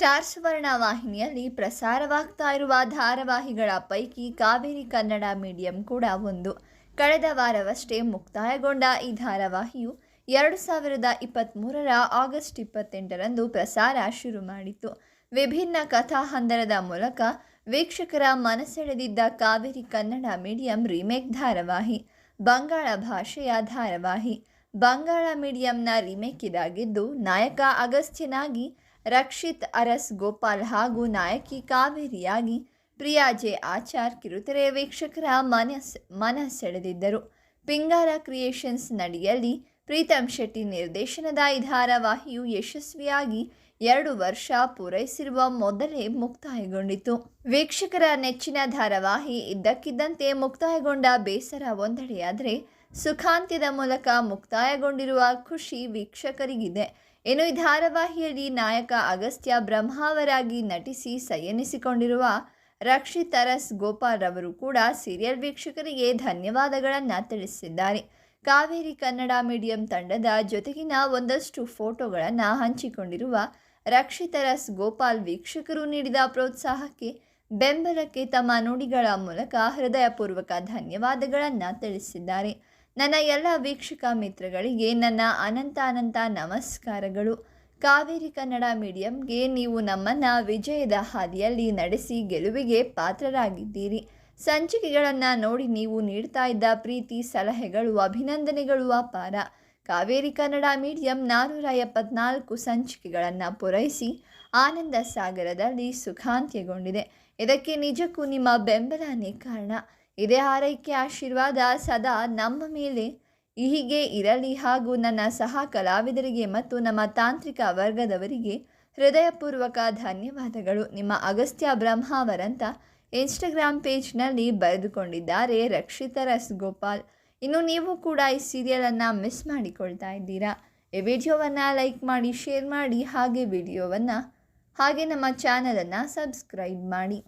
Star ಸುವರ್ಣ ವಾಹಿನಿಯಲ್ಲಿ ಪ್ರಸಾರವಾಗ್ತಾ ಇರುವ ಧಾರಾವಾಹಿಗಳ ಪೈಕಿ ಕಾವೇರಿ ಕನ್ನಡ ಮೀಡಿಯಂ ಕೂಡ ಒಂದು. ಕಳೆದ ವಾರವಷ್ಟೇ ಮುಕ್ತಾಯಗೊಂಡ ಈ ಧಾರಾವಾಹಿಯು ಎರಡು ಸಾವಿರದ ಇಪ್ಪತ್ತ್ಮೂರರ ಆಗಸ್ಟ್ ಇಪ್ಪತ್ತೆಂಟರಂದು ಪ್ರಸಾರ ಶುರು ಮಾಡಿತು ವಿಭಿನ್ನ ಕಥಾ ಹಂದರದ ಮೂಲಕ ವೀಕ್ಷಕರ ಮನಸೆಳೆದಿದ್ದ ಕಾವೇರಿ ಕನ್ನಡ ಮೀಡಿಯಂ ರಿಮೇಕ್ ಧಾರಾವಾಹಿ, ಬಂಗಾಳ ಭಾಷೆಯ ಧಾರಾವಾಹಿ, ಬಂಗಾಳ ಮೀಡಿಯಂನ ರಿಮೇಕ್ ಇದಾಗಿದ್ದು ನಾಯಕ ಅಗಸ್ತ್ಯನಾಗಿ ರಕ್ಷಿತ್, ಅರಸ್, ಗೋಪಾಲ್ ಹಾಗೂ ನಾಯಕಿ ಕಾವೇರಿಯಾಗಿ ಪ್ರಿಯಾ ಜೆ ಆಚಾರ್ ಕಿರುತೆರೆ ವೀಕ್ಷಕರ ಮನಸ್ ಮನ ಸೆಳೆದಿದ್ದರು ಪಿಂಗಾರ ಕ್ರಿಯೇಷನ್ಸ್ ನಡಿಯಲ್ಲಿ ಪ್ರೀತಮ್ ಶೆಟ್ಟಿ ನಿರ್ದೇಶನದ ಈ ಧಾರಾವಾಹಿಯು ಯಶಸ್ವಿಯಾಗಿ ಎರಡು ವರ್ಷ ಪೂರೈಸಿರುವ ಮೊದಲೇ ಮುಕ್ತಾಯಗೊಂಡಿತು. ವೀಕ್ಷಕರ ನೆಚ್ಚಿನ ಧಾರಾವಾಹಿ ಇದ್ದಕ್ಕಿದ್ದಂತೆ ಮುಕ್ತಾಯಗೊಂಡ ಬೇಸರ ಒಂದೆಡೆಯಾದರೆ ಸುಖಾಂತ್ಯದ ಮೂಲಕ ಮುಕ್ತಾಯಗೊಂಡಿರುವ ಖುಷಿ ವೀಕ್ಷಕರಿಗಿದೆ. ಇನ್ನು ಈ ಧಾರಾವಾಹಿಯಲ್ಲಿ ನಾಯಕ ಅಗಸ್ತ್ಯ ಬ್ರಹ್ಮಾವರಾಗಿ ನಟಿಸಿ ಸೈಯನಿಸಿಕೊಂಡಿರುವ ರಕ್ಷಿತ್ ಅರಸ್ ಗೋಪಾಲ್ ರವರು ಕೂಡ ಸೀರಿಯಲ್ ವೀಕ್ಷಕರಿಗೆ ಧನ್ಯವಾದಗಳನ್ನು ತಿಳಿಸಿದ್ದಾರೆ. ಕಾವೇರಿ ಕನ್ನಡ ಮೀಡಿಯಂ ತಂಡದ ಜೊತೆಗಿನ ಒಂದಷ್ಟು ಫೋಟೋಗಳನ್ನು ಹಂಚಿಕೊಂಡಿರುವ ರಕ್ಷಿತರಸ್ ಗೋಪಾಲ್ ವೀಕ್ಷಕರು ನೀಡಿದ ಪ್ರೋತ್ಸಾಹಕ್ಕೆ ಬೆಂಬಲಕ್ಕೆ ತಮ್ಮ ನುಡಿಗಳ ಮೂಲಕ ಹೃದಯಪೂರ್ವಕ ಧನ್ಯವಾದಗಳನ್ನು ತಿಳಿಸಿದ್ದಾರೆ. ನನ್ನ ಎಲ್ಲ ವೀಕ್ಷಕ ಮಿತ್ರಗಳಿಗೆ ನನ್ನ ಅನಂತ ಅನಂತ ನಮಸ್ಕಾರಗಳು. ಕಾವೇರಿ ಕನ್ನಡ ಮೀಡಿಯಂಗೆ ನೀವು ನಮ್ಮನ್ನು ವಿಜಯದ ಹಾದಿಯಲ್ಲಿ ನಡೆಸಿ ಗೆಲುವಿಗೆ ಪಾತ್ರರಾಗಿದ್ದೀರಿ. ಸಂಚಿಕೆಗಳನ್ನು ನೋಡಿ ನೀವು ನೀಡ್ತಾ ಇದ್ದ ಪ್ರೀತಿ, ಸಲಹೆಗಳು, ಅಭಿನಂದನೆಗಳು ಅಪಾರ. ಕಾವೇರಿ ಕನ್ನಡ ಮೀಡಿಯಂ ನಾನ್ನೂರ ಎಪ್ಪತ್ನಾಲ್ಕು ಸಂಚಿಕೆಗಳನ್ನು ಪೂರೈಸಿ ಆನಂದ ಸಾಗರದಲ್ಲಿ ಸುಖಾಂತ್ಯಗೊಂಡಿದೆ. ಇದಕ್ಕೆ ನಿಜಕ್ಕೂ ನಿಮ್ಮ ಬೆಂಬಲನೇ ಕಾರಣ. ಇದೇ ಆರೈಕೆ ಆಶೀರ್ವಾದ ಸದಾ ನಮ್ಮ ಮೇಲೆ ಹೀಗೆ ಇರಲಿ ಹಾಗೂ ನನ್ನ ಸಹ ಕಲಾವಿದರಿಗೆ ಮತ್ತು ನಮ್ಮ ತಾಂತ್ರಿಕ ವರ್ಗದವರಿಗೆ ಹೃದಯಪೂರ್ವಕ ಧನ್ಯವಾದಗಳು. ನಿಮ್ಮ ಅಗಸ್ತ್ಯ ಬ್ರಹ್ಮಾವರಂತ ಇನ್ಸ್ಟಾಗ್ರಾಮ್ ಪೇಜ್ನಲ್ಲಿ ಬರೆದುಕೊಂಡಿದ್ದಾರೆ ರಕ್ಷಿತಾ ರಸ್ ಗೋಪಾಲ್ ಇನ್ನು ನೀವು ಕೂಡ ಈ ಸೀರಿಯಲನ್ನು ಮಿಸ್ ಮಾಡಿಕೊಳ್ತಾ ಇದ್ದೀರಾ? ಈ ವಿಡಿಯೋವನ್ನು ಲೈಕ್ ಮಾಡಿ ಶೇರ್ ಮಾಡಿ, ಹಾಗೆ ವಿಡಿಯೋವನ್ನು ಹಾಗೆ ನಮ್ಮ ಚಾನಲನ್ನು ಸಬ್ಸ್ಕ್ರೈಬ್ ಮಾಡಿ.